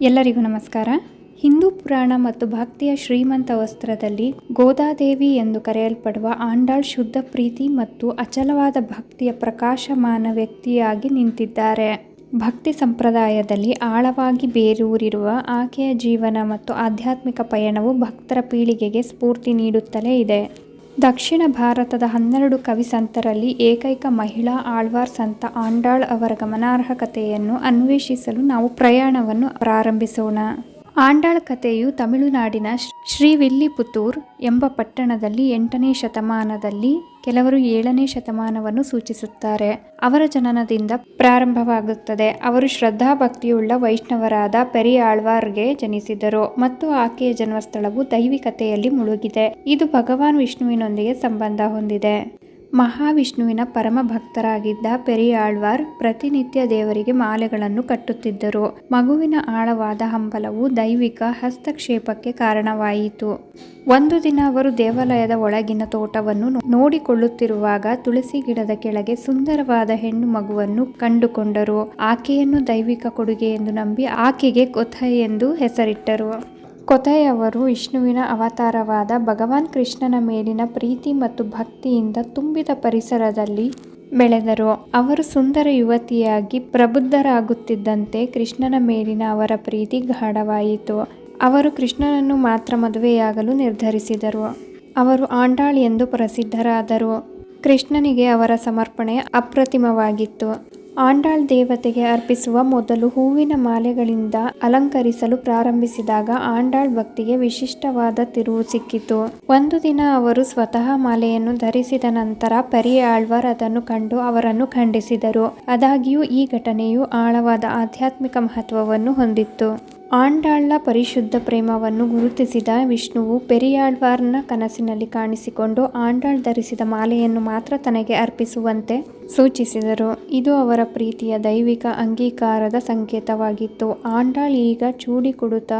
ಎಲ್ಲರಿಗೂ ನಮಸ್ಕಾರ. ಹಿಂದೂ ಪುರಾಣ ಮತ್ತು ಭಕ್ತಿಯ ಶ್ರೀಮಂತ ವಸ್ತ್ರದಲ್ಲಿ ಗೋದಾದೇವಿ ಎಂದು ಕರೆಯಲ್ಪಡುವ ಆಂಡಾಳ್ ಶುದ್ಧ ಪ್ರೀತಿ ಮತ್ತು ಅಚಲವಾದ ಭಕ್ತಿಯ ಪ್ರಕಾಶಮಾನ ವ್ಯಕ್ತಿಯಾಗಿ ನಿಂತಿದ್ದಾರೆ. ಭಕ್ತಿ ಸಂಪ್ರದಾಯದಲ್ಲಿ ಆಳವಾಗಿ ಬೇರೂರಿರುವ ಆಕೆಯ ಜೀವನ ಮತ್ತು ಆಧ್ಯಾತ್ಮಿಕ ಪಯಣವು ಭಕ್ತರ ಪೀಳಿಗೆಗೆ ಸ್ಫೂರ್ತಿ ನೀಡುತ್ತಲೇ ಇದೆ. ದಕ್ಷಿಣ ಭಾರತದ ಹನ್ನೆರಡು ಕವಿ ಸಂತರಲ್ಲಿ ಏಕೈಕ ಮಹಿಳಾ ಆಳ್ವಾರ್ ಸಂತ ಆಂಡಾಳ್ ಅವರ ಗಮನಾರ್ಹ ಕಥೆಯನ್ನು ಅನ್ವೇಷಿಸಲು ನಾವು ಪ್ರಯಾಣವನ್ನು ಪ್ರಾರಂಭಿಸೋಣ. ಆಂಡಾಳ್ ಕಥೆಯು ತಮಿಳುನಾಡಿನ ಶ್ರೀವಿಲ್ಲಿಪುತ್ತೂರ್ ಎಂಬ ಪಟ್ಟಣದಲ್ಲಿ ಎಂಟನೇ ಶತಮಾನದಲ್ಲಿ ಕೆಲವರು ಏಳನೇ ಶತಮಾನವನ್ನು ಸೂಚಿಸುತ್ತಾರೆ. ಅವರ ಜನನದಿಂದ ಪ್ರಾರಂಭವಾಗುತ್ತದೆ. ಅವರು ಶ್ರದ್ಧಾಭಕ್ತಿಯುಳ್ಳ ವೈಷ್ಣವರಾದ ಪೆರಿಯಾಳ್ವಾರ್ಗೆ ಜನಿಸಿದರು ಮತ್ತು ಆಕೆಯ ಜನ್ಮಸ್ಥಳವು ದೈವಿಕತೆಯಲ್ಲಿ ಮುಳುಗಿದೆ. ಇದು ಭಗವಾನ್ ವಿಷ್ಣುವಿನೊಂದಿಗೆ ಸಂಬಂಧ ಹೊಂದಿದೆ. ಮಹಾವಿಷ್ಣುವಿನ ಪರಮ ಭಕ್ತರಾಗಿದ್ದ ಪೆರಿಯಾಳ್ವಾರ್ ಪ್ರತಿನಿತ್ಯ ದೇವರಿಗೆ ಮಾಲೆಗಳನ್ನು ಕಟ್ಟುತ್ತಿದ್ದರು. ಮಗುವಿನ ಆಳವಾದ ಹಂಬಲವು ದೈವಿಕ ಹಸ್ತಕ್ಷೇಪಕ್ಕೆ ಕಾರಣವಾಯಿತು. ಒಂದು ದಿನ ಅವರು ದೇವಾಲಯದ ಒಳಗಿನ ತೋಟವನ್ನು ನೋಡಿಕೊಳ್ಳುತ್ತಿರುವಾಗ ತುಳಸಿ ಗಿಡದ ಕೆಳಗೆ ಸುಂದರವಾದ ಹೆಣ್ಣು ಮಗುವನ್ನು ಕಂಡುಕೊಂಡರು. ಆಕೆಯನ್ನು ದೈವಿಕ ಕೊಡುಗೆ ಎಂದು ನಂಬಿ ಆಕೆಗೆ ಕೊಥ ಎಂದು ಹೆಸರಿಟ್ಟರು. ಕೊಥೆಯವರು ವಿಷ್ಣುವಿನ ಅವತಾರವಾದ ಭಗವಾನ್ ಕೃಷ್ಣನ ಮೇಲಿನ ಪ್ರೀತಿ ಮತ್ತು ಭಕ್ತಿಯಿಂದ ತುಂಬಿದ ಪರಿಸರದಲ್ಲಿ ಬೆಳೆದರು. ಅವರು ಸುಂದರ ಯುವತಿಯಾಗಿ ಪ್ರಬುದ್ಧರಾಗುತ್ತಿದ್ದಂತೆ ಕೃಷ್ಣನ ಮೇಲಿನ ಅವರ ಪ್ರೀತಿ ಗಾಢವಾಯಿತು. ಅವರು ಕೃಷ್ಣನನ್ನು ಮಾತ್ರ ಮದುವೆಯಾಗಲು ನಿರ್ಧರಿಸಿದರು. ಅವರು ಆಂಡಾಳ್ ಎಂದು ಪ್ರಸಿದ್ಧರಾದರು. ಕೃಷ್ಣನಿಗೆ ಅವರ ಸಮರ್ಪಣೆ ಅಪ್ರತಿಮವಾಗಿತ್ತು. ಆಂಡಾಳ್ ದೇವತೆಗೆ ಅರ್ಪಿಸುವ ಮೊದಲು ಹೂವಿನ ಮಾಲೆಗಳಿಂದ ಅಲಂಕರಿಸಲು ಪ್ರಾರಂಭಿಸಿದಾಗ ಆಂಡಾಳ್ ಭಕ್ತಿಗೆ ವಿಶಿಷ್ಟವಾದ ತಿರುವು ಸಿಕ್ಕಿತು. ಒಂದು ದಿನ ಅವರು ಸ್ವತಃ ಮಾಲೆಯನ್ನು ಧರಿಸಿದ ನಂತರ ಪೆರಿಯಾಳ್ವರ್ ಅದನ್ನು ಕಂಡು ಅವರನ್ನು ಖಂಡಿಸಿದರು. ಆದಾಗ್ಯೂ ಈ ಘಟನೆಯು ಆಳವಾದ ಆಧ್ಯಾತ್ಮಿಕ ಮಹತ್ವವನ್ನು ಹೊಂದಿತ್ತು. ಆಂಡಾಳ್ನ ಪರಿಶುದ್ಧ ಪ್ರೇಮವನ್ನು ಗುರುತಿಸಿದ ವಿಷ್ಣುವು ಪೆರಿಯಾಳ್ವಾರ್ನ ಕನಸಿನಲ್ಲಿ ಕಾಣಿಸಿಕೊಂಡು ಆಂಡಾಳ್ ಧರಿಸಿದ ಮಾಲೆಯನ್ನು ಮಾತ್ರ ತನಗೆ ಅರ್ಪಿಸುವಂತೆ ಸೂಚಿಸಿದರು. ಇದು ಅವರ ಪ್ರೀತಿಯ ದೈವಿಕ ಅಂಗೀಕಾರದ ಸಂಕೇತವಾಗಿತ್ತು. ಆಂಡಾಳ್ ಈಗ ಚೂಡಿ ಕುಡುತ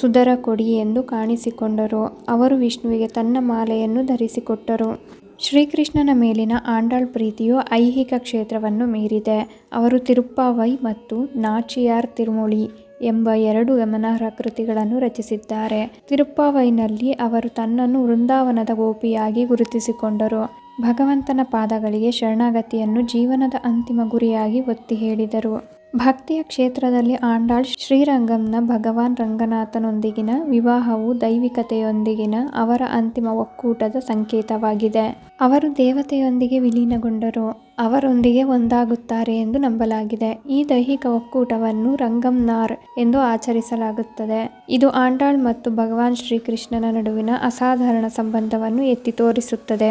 ಸುಧರ ಕೊಡಿ ಎಂದು ಕಾಣಿಸಿಕೊಂಡರು. ಅವರು ವಿಷ್ಣುವಿಗೆ ತನ್ನ ಮಾಲೆಯನ್ನು ಧರಿಸಿಕೊಟ್ಟರು. ಶ್ರೀಕೃಷ್ಣನ ಮೇಲಿನ ಆಂಡಾಳ್ ಪ್ರೀತಿಯು ಐಹಿಕ ಕ್ಷೇತ್ರವನ್ನು ಮೀರಿದೆ. ಅವರು ತಿರುಪ್ಪಾವೈ ಮತ್ತು ನಾಚಿಯಾರ್ ತಿರುಮುಳಿ ಎಂಬ ಎರಡು ಗಮನಾರ್ಹ ಕೃತಿಗಳನ್ನು ರಚಿಸಿದ್ದಾರೆ. ತಿರುಪ್ಪಾವೈನಲ್ಲಿ ಅವರು ತನ್ನನ್ನು ವೃಂದಾವನದ ಗೋಪಿಯಾಗಿ ಗುರುತಿಸಿಕೊಂಡರು. ಭಗವಂತನ ಪಾದಗಳಿಗೆ ಶರಣಾಗತಿಯನ್ನು ಜೀವನದ ಅಂತಿಮ ಗುರಿಯಾಗಿ ಒತ್ತಿ ಹೇಳಿದರು. ಭಕ್ತಿಯ ಕ್ಷೇತ್ರದಲ್ಲಿ ಆಂಡಾಳ್ ಶ್ರೀರಂಗಂನ ಭಗವಾನ್ ರಂಗನಾಥನೊಂದಿಗಿನ ವಿವಾಹವು ದೈವಿಕತೆಯೊಂದಿಗಿನ ಅವರ ಅಂತಿಮ ಒಕ್ಕೂಟದ ಸಂಕೇತವಾಗಿದೆ. ಅವರು ದೇವತೆಯೊಂದಿಗೆ ವಿಲೀನಗೊಂಡರು. ಅವರೊಂದಿಗೆ ಒಂದಾಗುತ್ತಾರೆ ಎಂದು ನಂಬಲಾಗಿದೆ. ಈ ದೈಹಿಕ ಒಕ್ಕೂಟವನ್ನು ರಂಗಂನಾರ್ ಎಂದು ಆಚರಿಸಲಾಗುತ್ತದೆ. ಇದು ಆಂಡಾಳ್ ಮತ್ತು ಭಗವಾನ್ ಶ್ರೀಕೃಷ್ಣನ ನಡುವಿನ ಅಸಾಧಾರಣ ಸಂಬಂಧವನ್ನು ಎತ್ತಿ ತೋರಿಸುತ್ತದೆ.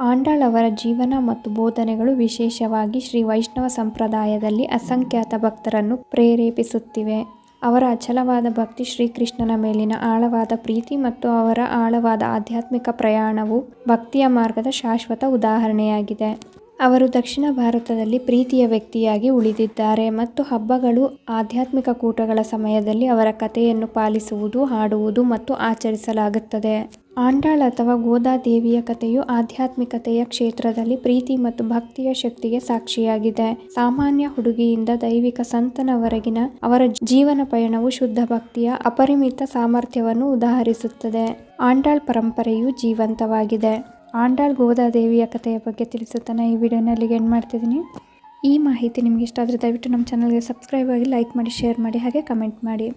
ಆಂಡಾಳ್ ಅವರ ಜೀವನ ಮತ್ತು ಬೋಧನೆಗಳು ವಿಶೇಷವಾಗಿ ಶ್ರೀ ವೈಷ್ಣವ ಸಂಪ್ರದಾಯದಲ್ಲಿ ಅಸಂಖ್ಯಾತ ಭಕ್ತರನ್ನು ಪ್ರೇರೇಪಿಸುತ್ತಿವೆ. ಅವರ ಅಚಲವಾದ ಭಕ್ತಿ ಶ್ರೀಕೃಷ್ಣನ ಮೇಲಿನ ಆಳವಾದ ಪ್ರೀತಿ ಮತ್ತು ಅವರ ಆಳವಾದ ಆಧ್ಯಾತ್ಮಿಕ ಪ್ರಯಾಣವು ಭಕ್ತಿಯ ಮಾರ್ಗದ ಶಾಶ್ವತ ಉದಾಹರಣೆಯಾಗಿದೆ. ಅವರು ದಕ್ಷಿಣ ಭಾರತದಲ್ಲಿ ಪ್ರೀತಿಯ ವ್ಯಕ್ತಿಯಾಗಿ ಉಳಿದಿದ್ದಾರೆ ಮತ್ತು ಹಬ್ಬಗಳು ಆಧ್ಯಾತ್ಮಿಕ ಕೂಟಗಳ ಸಮಯದಲ್ಲಿ ಅವರ ಕಥೆಯನ್ನು ಪಾಲಿಸುವುದು, ಹಾಡುವುದು ಮತ್ತು ಆಚರಿಸಲಾಗುತ್ತದೆ. ಆಂಡಾಳ್ ಅಥವಾ ಗೋದಾದೇವಿಯ ಕಥೆಯು ಆಧ್ಯಾತ್ಮಿಕತೆಯ ಕ್ಷೇತ್ರದಲ್ಲಿ ಪ್ರೀತಿ ಮತ್ತು ಭಕ್ತಿಯ ಶಕ್ತಿಗೆ ಸಾಕ್ಷಿಯಾಗಿದೆ. ಸಾಮಾನ್ಯ ಹುಡುಗಿಯಿಂದ ದೈವಿಕ ಸಂತನವರೆಗಿನ ಅವರ ಜೀವನ ಪಯಣವು ಶುದ್ಧ ಭಕ್ತಿಯ ಅಪರಿಮಿತ ಸಾಮರ್ಥ್ಯವನ್ನು ಉದಾಹರಿಸುತ್ತದೆ. ಆಂಡಾಳ್ ಪರಂಪರೆಯು ಜೀವಂತವಾಗಿದೆ. ಆಂಡಾಳ್ ಗೋದಾದೇವಿಯ ಕಥೆಯ ಬಗ್ಗೆ ತಿಳಿಸುತ್ತಾನೆ. ಈ ವಿಡಿಯೋನಲ್ಲಿಗೆ ಎಂಡ್ ಮಾಡ್ತಿದ್ದೀನಿ. ಈ ಮಾಹಿತಿ ನಿಮಗೆ ಇಷ್ಟ ಆದರೆ ದಯವಿಟ್ಟು ನಮ್ಮ ಚಾನಲ್ಗೆ ಸಬ್ಸ್ಕ್ರೈಬ್ ಆಗಿ ಲೈಕ್ ಮಾಡಿ ಶೇರ್ ಮಾಡಿ, ಹಾಗೆ ಕಮೆಂಟ್ ಮಾಡಿ.